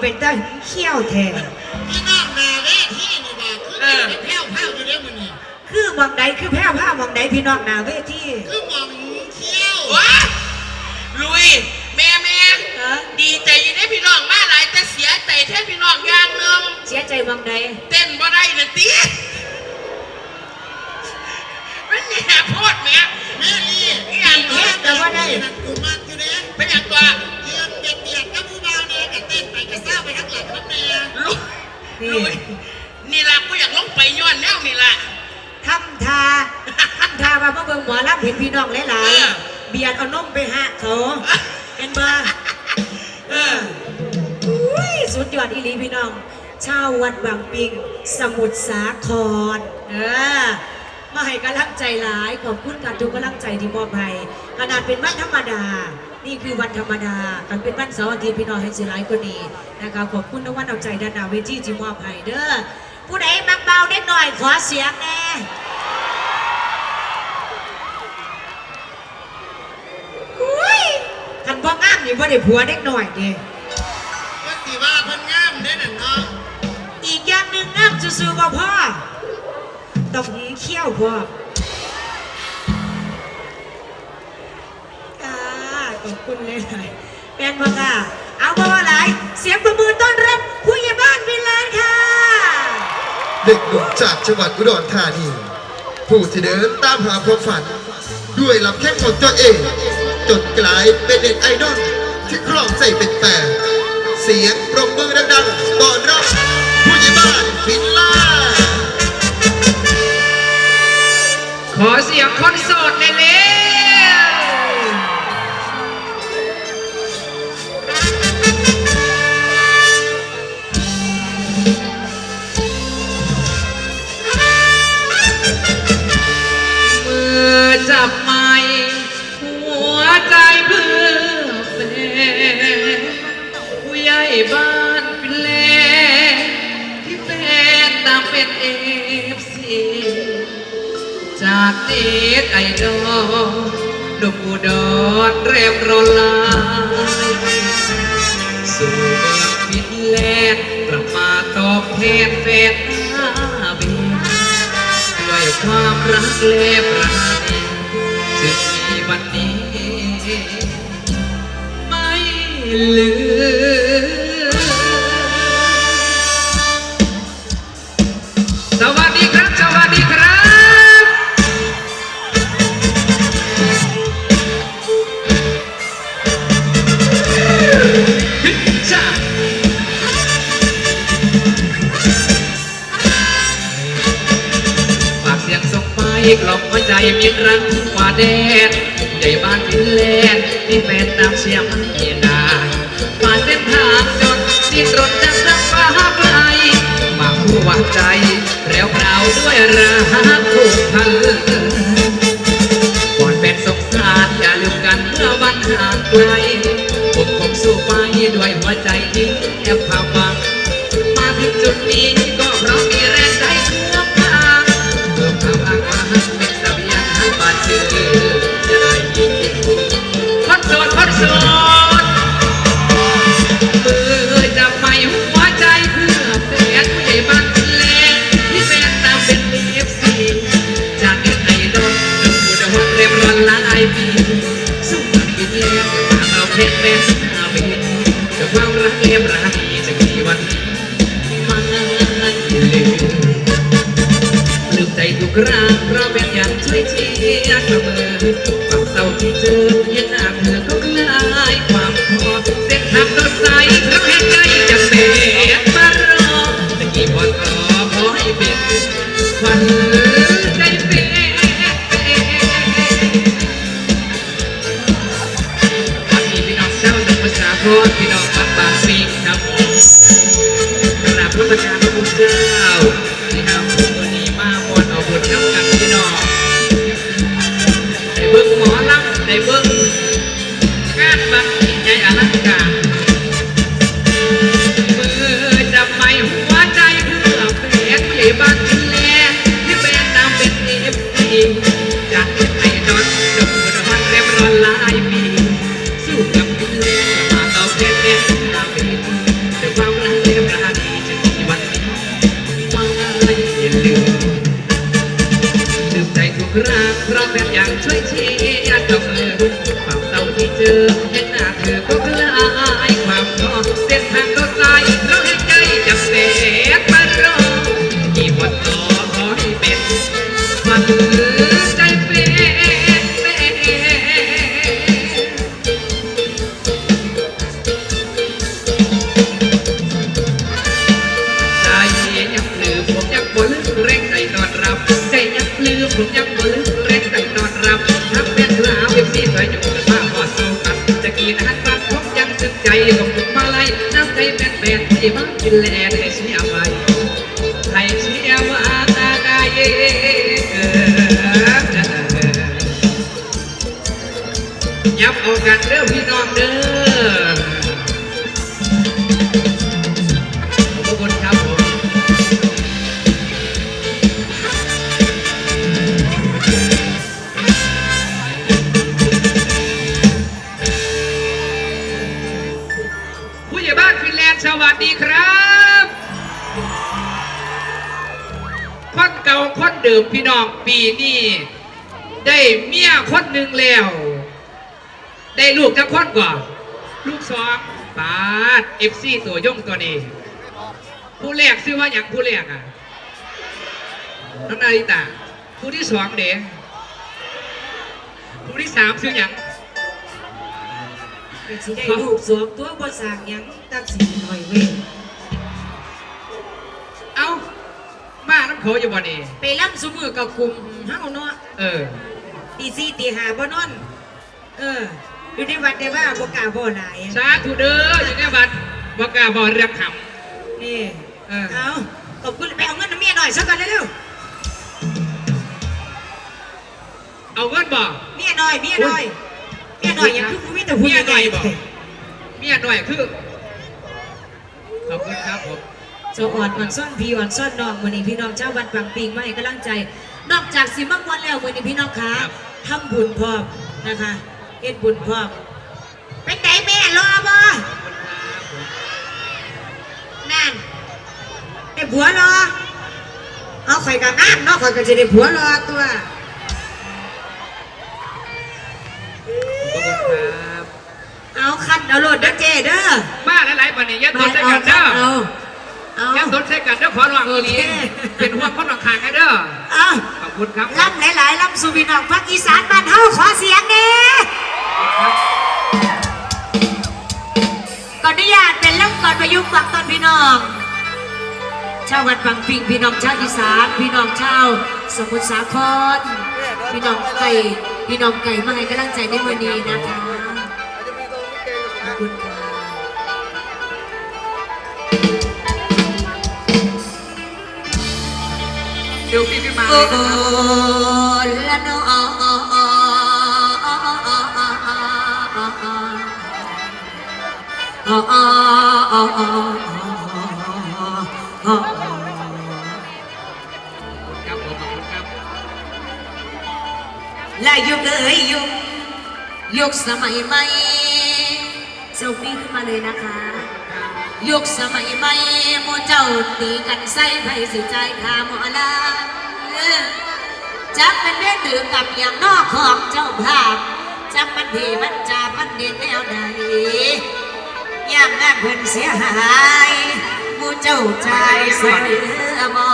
เป็นตาเขี้ยวแท้พี่น้องนาเวทีนี่บ่คือเป็นแพ้วพ้าวอยู่ได้มื้อนี้คือหมองใดคือแพ้วผ้าหมองใดพี่น้องหนาเวทีคือหมองเที่ยวว้าลุยแม่แม่เออดีใจอยังได้พี่น้องมาหลายแต่เสียใจแทนพี่น้องอย่างหนึ่งเสียใจหมองใดเต้นบ่ได้นะตีมันแย่โพดแม่แม่ลี่อีหยังเฮ็ดแต่ว่าได้นั่นกูมัก ก็เต้นไปก็ซ่าไปข้างหลังนั่นแน่ลุยลุยนี่ล่ะกูอยากลงไปย้อนแนวนี่ล่ะ ทำทาทำทาว่าเมื่อเบิ่งหมอรับเห็นพี่น้องหลายเออ ๆเบียดเอานมไปหะเขาเห็นบ่เอออุ้ยสุดยอดอีหลีพี่น้อง ชาววัดบางปิง สมุทรสาครเออมาให้กำลังใจหลายขอบคุณกันทุกกำลังใจที่มอบให้ขนาดเป็นวันธรรมดา นี่คือวันธรรมดากันเป็นวันเสาร์อาทิตย์พี่น้องให้สิหลายกว่านี้นะคะขอบคุณนะวันเอาใจด้านหน้าเวทีที่มอบให้เด้อผู้ใดมักเบาเด็กหน่อยขอเสียงแน่อุ้ยคันพ่องามนี่ว่าได้ผัวเด็กหน่อยดิก็สิว่าเพิ่นงามเด้นั่นเนาะอีกอย่างหนึ่งน้ำซื่อๆบ่พ่อต้องเขี้ยวพ่อ ขอบคุณเลยหลายๆแม่นบ่ค่ะ เอาบ่ว่าหลาย เสียงประมือต้อนรับผู้ใหญ่บ้านวินแลนด์ค่ะ เด็กหนุ่มจากจังหวัดอุดรธานีผู้ที่เดินตามหาความฝัน ด้วยลำแข้งของตัวเอง จนกลายเป็นเด็กไอดอลที่ครองใจเป็นแต่ เสียงปรบมือดังๆต้อนรับผู้ใหญ่บ้านฟินล่าขอเสียงคนโสดในเร็ บ้านเป็นแลที่แฟนตามเป็นเอฟซีจากเด็กไอดอลดมอุดรเรียบร้อนลายสู่เมืองฟินแลนด์กลับมาตอบแทนแฟนหน้าเบนด้วยความรักและประณีจึงมีวันนี้ ไม่ลืม กล่อมหัวใจมีรังกว่าแดดใหญ่บ้านฟินแลนด์มีแฟนตามเชียร์ไม่ได้ฝ่าเส้นทางจนดิ้นรนจากรักฟ้าไกลมาคู่หวังใจแล้วเปล่าด้วยรักผูกพัน วยเชียร์เสมอความเศร้าที่ กัดไอ้นอนดุร้อนเรียบร้อนหลายปีสู้กับกิเลสมาเอาเพชรเล่นตาปีแต่ความรักเรียบราดีจะมีวันนี้ความอะไรอย่าลืมลืมใจทุกรักรักแบบอย่างช่วยชี้ยัดกับมือความเศร้าที่เจอเห็นหน้าเธอก็คลายความท้อเส้นทางก็ไกลเราเห็นใจจับเสียไป ม่น ได้เมียคนหนึ่งแล้ว ได้ลูกจะคนก่อนลูกสองปาดเอฟซีตัวย่งตัวนี้ ผู้แรกชื่อว่าอย่างผู้แรกอะน้องนาริตาผู้ที่สองเด้ผู้ที่สามชื่ออย่างเป็นสิได้ลูกสวมตัวบ่สร้างหยังตักสิหน่อยเว้ยเอ้ามาน้ำเขาอยู่บ่นี่ไปล่ำซุมือกับกลุ่มเฮาเนาะเออ ตีสี่ตีห้าบ่นอน เออ อยู่ในวัดได้ว่าบ่กล้าบ่หลายสาธุเด้ออยู่ในวัดบกล้าบอเรียกหนี่ำเออเอาขอบคุณไปเอาเงินน้ำเมียหน่อยสักก่อนเร็วเอาเงินบ่ๆเมียหน่อยเมียหน่อยเมียหน่อยยังคือผู้มีแต่ผู้เมียหน่อยใญ่ๆบอกเมียหน่อยคือขอบคุณครับผมเจ้าอ่อนอ่อนซ่อนพี่อ่อนซ่อนน้องวันนี้พี่น้องเจ้าวันปังปิงมาให้กำลังใจ นอกจากสิมักวันแล้ววันนี้พี่น้องคะ ทำบุญพร้อมนะคะเอ็ดบุญพร้อมเป็นไหนแม่รอบ่นั่นได้ผัวรอเอาข่อยกับงานเนาะข่อยก็จะได้ผัวรอตัวขอบคุณครับเอาคันเอาโหลดเด้อเจเด้อมาหลายๆวันนี้อยัดไปต้นใส่เอากันคัเด้นอ เอาเอาอยัดต้นใส่กันเด้อขอระวังอีนี้โอเคเป็นห่วงคนหลังคางให้เด้อเอาขอบคุณครับล่ำหลายๆล่ำสุบินองพักอีสานบ้านเฮาขอเสียงเน่ก่อนอนุญาตเป็นล่ำก่อนประยุกต์ฝักตอนพี่น้องชาววัดบางปิงพี่น้องชาวอีสานพี่น้องชาวสมุทรสาครพี่น้องไก่พี่น้องไก่มาให้กำลังใจในวันนี้นะคะขอบคุณค่ะ ดี๋ยวพี่พี่มาโอ้เลยนะครับละน้อครับผมขอบคุณครับและยุคเอ้ยยุคยุคสมัยใหม่เซลฟี่ขึ้นมาเลยนะคะ ยุคสมัยใหม่โมเจ้าตีกันใส่ไผ่สิใจขาหมอลาจักเป็นเรื่อกับอย่างนอกของเจ้าภาพจักมันพีมันจามันเด่นแนวใดย่างงานเพิ่นเสียหายมูเจ้าใจเสือมอ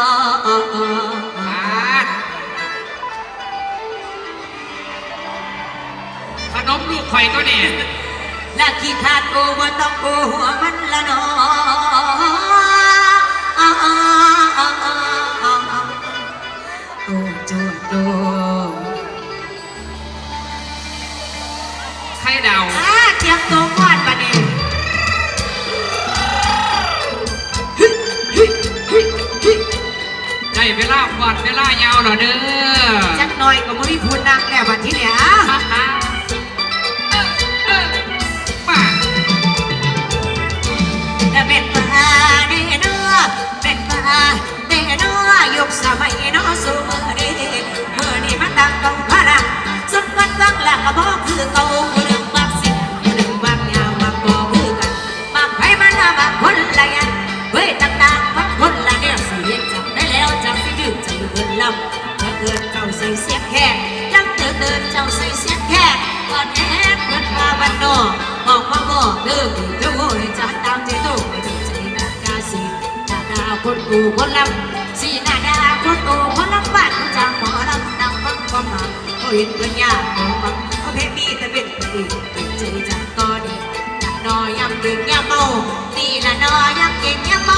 ขนมลูกไข่ก็เนี่ย และขี้ขาดโอบ่าต้องโอหัวมันละนอโอ้โจโจไข่ดาอ่าเตรียมตัวก่อนบัดนี้ได้เวลาฟอดเวลายาวหรอเด้อจักหน่อยก็บ่มีผู้นั่งแล้วบัดที่เนี้ย ใส่เสียงแค่ก่อนแอบเพื่อนมาบ้านนอกบอกมาบอกเด้อเจ้าโว้ยจะตามใจโตไม่ถึงใจนักกาสีหน้าดาคนกูคนลำสีหน้าดาคนกูคนลำบ้านจางหมอลำนำฟังความหมายเขาเห็นเพื่อนยากมองฟังเขาเพมีแต่เป็นดีเป็นใจจังก็ดีนอยำเก่งยำเมานี่ละนอยำเก่งยำเมา